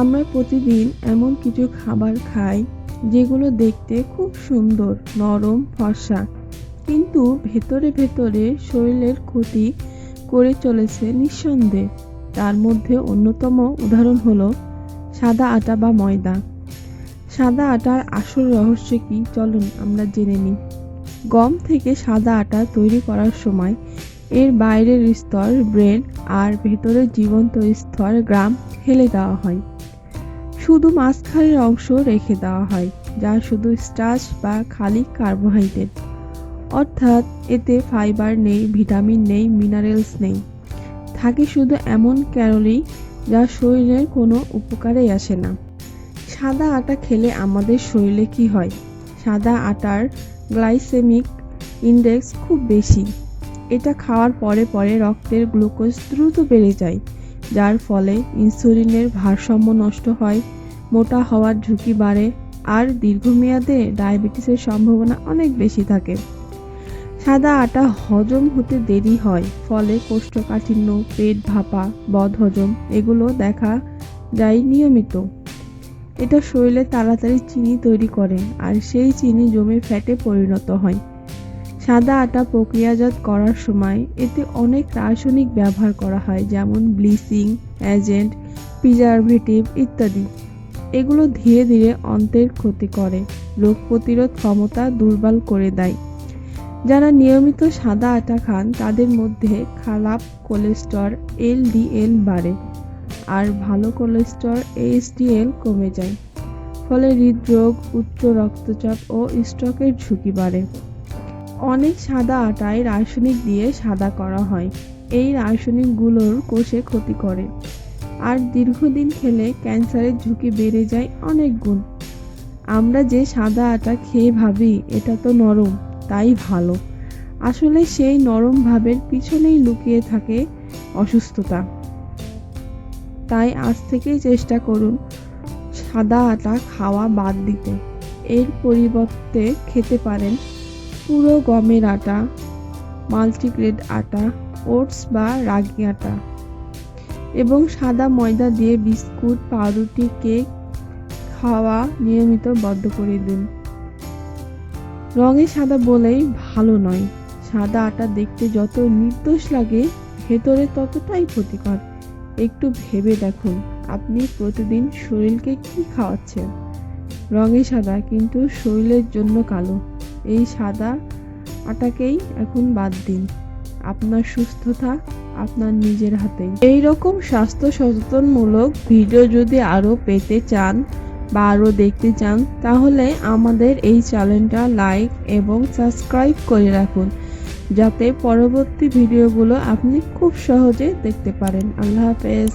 আমরা প্রতিদিন এমন কিছু খাবার খাই যেগুলো দেখতে খুব সুন্দর, নরম, ফর্সা। কিন্তু ভেতরে ভেতরে শরীরের ক্ষতি করে চলেছে নিঃসন্দেহে। তার মধ্যে অন্যতম উদাহরণ হলো সাদা আটা বা ময়দা। সাদা আটার আসল রহস্য কি? চলুন আমরা জেনে নিই। গম থেকে সাদা আটা তৈরি করার সময় এর বাইরের স্তর ব্রেন আর ভেতরের জীবন্ত স্তর, গ্রাম, ফেলে দেওয়া হয়। শুধু মাঝখানের অংশ রেখে দেওয়া হয়, যা শুধু স্টার্চ বা খালি কার্বোহাইড্রেট। অর্থাৎ এতে ফাইবার নেই, ভিটামিন নেই, মিনারেলস নেই। থাকে শুধু এমন ক্যালোরি যা শরীরের কোনো উপকারেই আসে না। সাদা আটা খেলে আমাদের শরীরে কি হয়? সাদা আটার গ্লাইসেমিক ইন্ডেক্স খুব বেশি। এটা খাওয়ার পরে পরে রক্তের গ্লুকোজ দ্রুত বেড়ে যায়, যার ফলে ইনসুলিনের ভারসাম্য নষ্ট হয় মোটা হওয়ার ঝুঁকি বাড়ে আর দীর্ঘমেয়াদে ডায়াবেটিসের সম্ভাবনা অনেক বেশি থাকে। সাদা আটা হজম হতে দেরি হয়, ফলে কোষ্ঠকাঠিন্য, পেট ভাপা বদহজম এগুলো দেখা যায় নিয়মিত। এটা শরীরে তাড়াতাড়ি চিনি তৈরি করে আর সেই চিনি জমে ফ্যাটে পরিণত হয়। সাদা আটা প্রক্রিয়াজাত করার সময় এতে অনেক রাসায়নিক ব্যবহার করা হয়, যেমন ব্লিচিং এজেন্ট প্রিজারভেটিভ ইত্যাদি। এগুলো ধীরে ধীরে অন্তের ক্ষতি করে। রোগ প্রতিরোধ ক্ষমতা দুর্বল করে দেয়। যারা নিয়মিত সাদা আটা খান, তাদের মধ্যে খারাপ কোলেস্টর এলডিএল বাড়ে আর ভালো কোলেস্টর এইচডিএল কমে যায়। ফলে হৃদরোগ, উচ্চ রক্তচাপ ও স্ট্রোকের ঝুঁকি বাড়ে। অনেক সাদা আটায় রাসায়নিক দিয়ে সাদা করা হয়। এই রাসায়নিকগুলোর কোষে ক্ষতি করে। আর দীর্ঘদিন খেলে ক্যান্সারের ঝুঁকি বেড়ে যায় অনেক গুণ। আমরা যে সাদা আটা খেয়ে ভাবি, এটা তো নরম, তাই ভালো। আসলে সেই নরম ভাবের পিছনেই লুকিয়ে থাকে অসুস্থতা। তাই আজ থেকেই চেষ্টা করুন সাদা আটা খাওয়া বাদ দিতে। এর পরিবর্তে খেতে পারেন পুরো গমের আটা, মাল্টিগ্রেড আটা, ওটস বা রাগি আটা। এবং সাদা ময়দা দিয়ে বিস্কুট, পাউরুটি, কেক খাওয়া নিয়মিত বদ্ধ করে দিন। রঙে সাদা বলেই ভালো নয়। সাদা আটা দেখতে যত নির্দোষ লাগে, ভেতরে ততটাই ক্ষতিকর। একটু ভেবে দেখুন, আপনি প্রতিদিন শরীরকে কি খাওয়াচ্ছেন? রঙে সাদা কিন্তু শরীরের জন্য কালো। এই সাদা আটাকেই এখন বাদ দিন। আপনার সুস্থতা আপনার নিজের হাতে। এই রকম স্বাস্থ্য সচেতনমূলক ভিডিও যদি আরও পেতে চান বা আরও দেখতে চান, তাহলে আমাদের এই চ্যানেলটা লাইক এবং সাবস্ক্রাইব করে রাখুন, যাতে পরবর্তী ভিডিওগুলো আপনি খুব সহজে দেখতে পারেন। আল্লাহ হাফেজ।